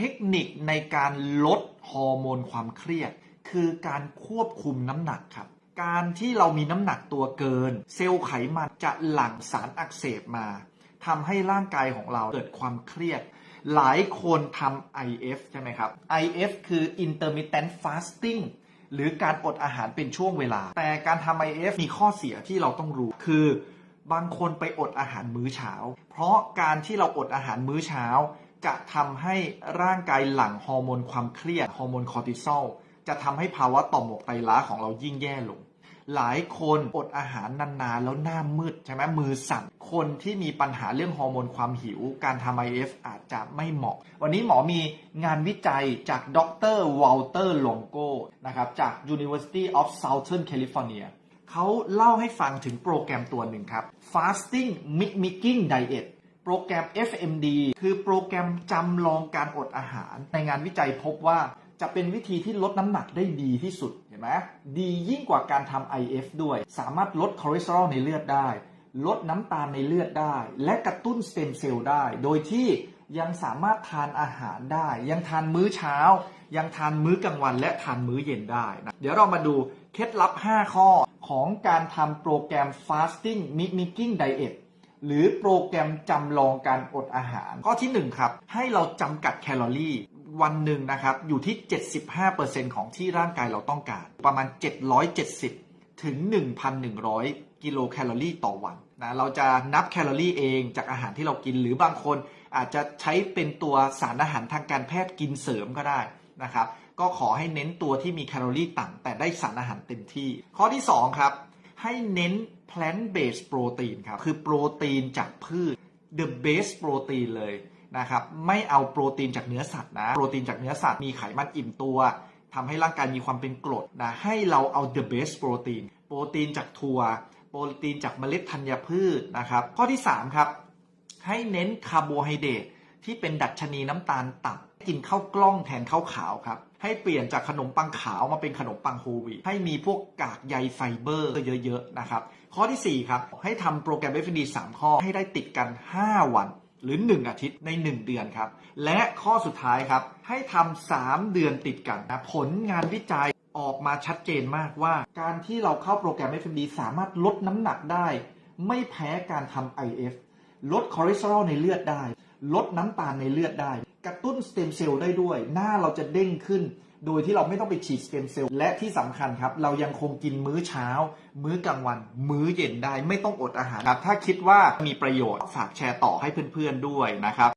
เทคนิคในการลดฮอร์โมนความเครียด คือการควบคุมน้ำหนักครับ การที่เรามีน้ำหนักตัวเกิน เซลล์ไขมันจะหลั่งสารอักเสบมาทำให้ร่างกายของเราเกิดความเครียด หลายคนทำ IF ใช่ไหมครับ IF คือ intermittent fasting หรือการอดอาหารเป็นช่วงเวลา แต่การทำ IF มีข้อเสียที่เราต้องรู้ คือบางคนไปอดอาหารมื้อเช้า เพราะการที่เราอดอาหารมื้อเช้า จะทำให้ร่างกายหลั่งฮอร์โมนความเครียดฮอร์โมนคอร์ติซอลจะทำให้ภาวะต่อมหมวกไตล้าของเรายิ่งแย่ลง หลายคนอดอาหารนานๆ แล้วหน้ามืดใช่ไหมมือสั่น คนที่มีปัญหาเรื่องฮอร์โมนความหิว การทำ IF อาจจะไม่เหมาะ วันนี้หมอมีงานวิจัยจากดรวอลเตอร์ลงโกนะครับจาก University of Southern California เขาเล่าให้ฟังถึงโปรแกรมตัวหนึ่งครับ Fasting Mimicking Diet โปรแกรม FMD คือโปรแกรมจำลองการอดอาหาร ในงานวิจัยพบว่าจะเป็นวิธีที่ลดน้ำหนักได้ดีที่สุดเห็นไหมดียิ่งกว่าการทำ IF ด้วย สามารถลดคอเลสเตอรอลในเลือดได้ ลดน้ำตาลในเลือดได้ และกระตุ้นสเต็มเซลล์ได้ โดยที่ยังสามารถทานอาหารได้ ยังทานมื้อเช้า ยังทานมื้อกลางวัน และทานมื้อเย็นได้นะเดี๋ยวเรามาดูเคล็ดลับ 5 ข้อของการทำโปรแกรม fasting mimicking diet หรือโปรแกรมจำลองการอดอาหาร ข้อที่1ครับให้เราจำกัดแคลอรี่วันหนึ่งนะครับอยู่ที่ 75%ของที่ร่างกายเราต้องการ ประมาณ 770 ถึง 1,100 กิโลแคลอรี่ต่อวันนะเราจะนับแคลอรี่เองจากอาหารที่เรากินหรือบางคนอาจจะใช้เป็นตัวสารอาหารทางการแพทย์กินเสริมก็ได้นะครับ ก็ขอให้เน้นตัวที่มีแคลอรี่ต่ำแต่ได้สารอาหารเต็มที่ ข้อที่ 2 ครับ ให้เน้น plant based protein ครับ คือโปรตีนจากพืช the best protein เลยนะครับ ไม่เอาโปรตีนจากเนื้อสัตว์นะ โปรตีนจากเนื้อสัตว์มีไขมันอิ่มตัวทำให้ร่างกายมีความเป็นกรดนะ ให้เราเอา the best protein โปรตีนจากถั่ว โปรตีนจากเมล็ดธัญพืชนะครับ ข้อที่ 3 ครับ ให้เน้นคาร์โบไฮเดรต ที่เป็นดัชนีน้ำตาลต่ำกินข้าวกล้องแทนข้าวขาวครับ ให้เปลี่ยนจากขนมปังขาวมาเป็นขนมปังโฮลวีตให้มีพวกกากใยไฟเบอร์เยอะๆนะครับ ข้อทีสี่4 ครับ ให้ทำโปรแกรม FD 3ข้อให้ได้ติดกัน 5 วัน หรือ 1 อาทิตย์ใน 1 เดือนครับ และข้อสุดท้ายครับ ให้ทำ3เดือนติดกันนะผลงานวิจัยออกมาชัดเจนมากว่า การที่เราเข้าโปรแกรม FMD สามารถลดน้ำหนักได้ ไม่แพ้การทำ IF ลดคอเลสเตอรอลในเลือดได้ ลดน้ำตาลในเลือดได้ กระตุ้นสเต็มเซลล์ได้ด้วย หน้าเราจะเด้งขึ้น โดยที่เราไม่ต้องไปฉีดสเต็มเซลล์และที่สำคัญครับ เรายังคงกินมื้อเช้า มื้อกลางวัน มื้อเย็นได้ไม่ต้องอดอาหารครับถ้าคิดว่ามีประโยชน์ฝากแชร์ต่อให้เพื่อนๆด้วยนะครับ